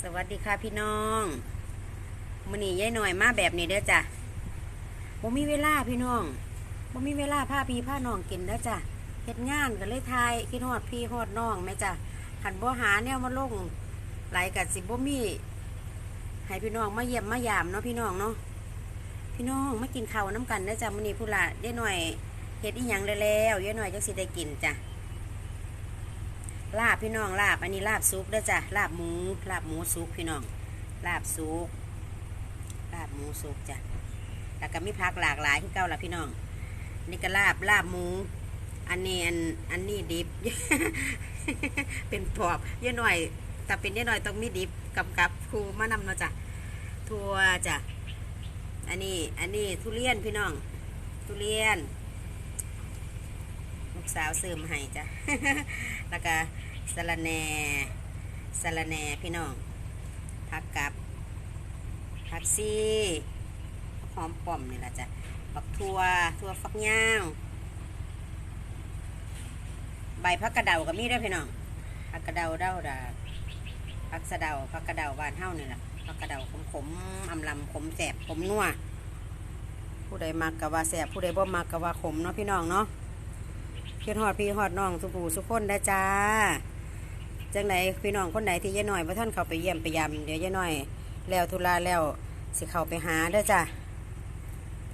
สวัสดีค่ะพี่น้องมื้อนี้ยายหน่อยมาแบบนี้เด้อจ้ะบ่มีเวลาพี่น้องบ่มีเวลาพาพี่พาน้องกินเด้อจ้ะเฮ็ดงานก็เลยทายคิดฮอดพี่ฮอดน้องแม่จ้ะหันบ่หาแนวมาลงไหลกับสิบ่มีให้พี่น้องมาเยี่ยมมายามเนาะพี่น้องเนาะพี่น้องมากินข้าวน้ำกันเด้อจ้ะมื้อนี้พุ่นละยายหน่อยเฮ็ดอีหยังแล้วยายหน่อยจังสิได้กินจ้ะ ลาบพี่น้องลาบอันนี้ลาบซุปด้อจ้ะลาบหมูลาบหมูซุปพี่น้องลาบซุปลาบหมูซุปจ้ะแล้วก็มีผักหลากหลายที่เก่าละพี่น้อง นี่ก็ลาบลาบหมู อันนี้อันอันนี้ดิบ เป็นปอบเยอะหน่อยแต่เป็นเยอะหน่อยต้องมีดิบกับกับครูมานำเนาะจ้ะทัวจ้ะอันนี้อันนี้ทุเรียนพี่น้อง ทุเรียน ลูกสาวซื้อมาให้จ้ะ แล้วก็สะระแหน่สะระแหน่พี่น้องผักกับผักซีหอมป้อมนี่แหละจ้ะบักทั่วทั่วฟักย่าวใบผักกระเดาก็มีด้วยพี่น้องผักกระเดาเด้าดาผักสะเดาผักกระเดาบานเฮ้านี่แหละผักกระเดาขมขมๆอำลำขมแสบขมนัวผู้ใดมักกะว่าแสบผู้ใดบ่มักกะว่าขมเนาะพี่น้องเนาะ พี่ฮอดพี่ฮอดน้องสุภูสุคนได้จ้าจังไหนพี่น้องคนไหนที่ยายหน่อยพระท่านเขาไปเยี่ยมไปยำเดี๋ยวยายหน่อย แล้วธุระแล้วสิเขาไปหาเด้อจ้า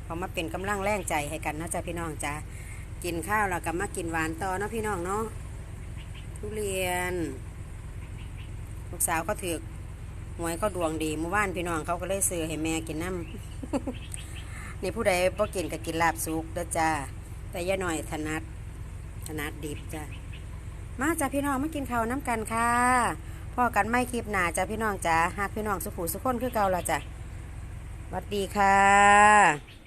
เขามาเป็นกำลังแรงใจให้กันนะจ้าพี่น้องจ้ากินข้าวแล้วก็มากินหวานต่อเนาะพี่น้องเนาะทุเรียน ลูกสาวก็ถือหวยเขาดวงดีเมื่อวานพี่น้องเขาก็เลยซื้อให้แม่กินน้ำนี่ผู้ใดบ่กินก็กินลาบสุกเด้อจ้าแต่ย่าหน่อยถนัด นัดดิบจ้ะมาจ้ะพี่น้องมากินข้าวน้ำกันค่ะพ่อกันไม่คลิปหนาจ้ะพี่น้องจ้ะหากพี่น้องสุขุสุขคนคือเก่าละจ้ะสวัสดีค่ะ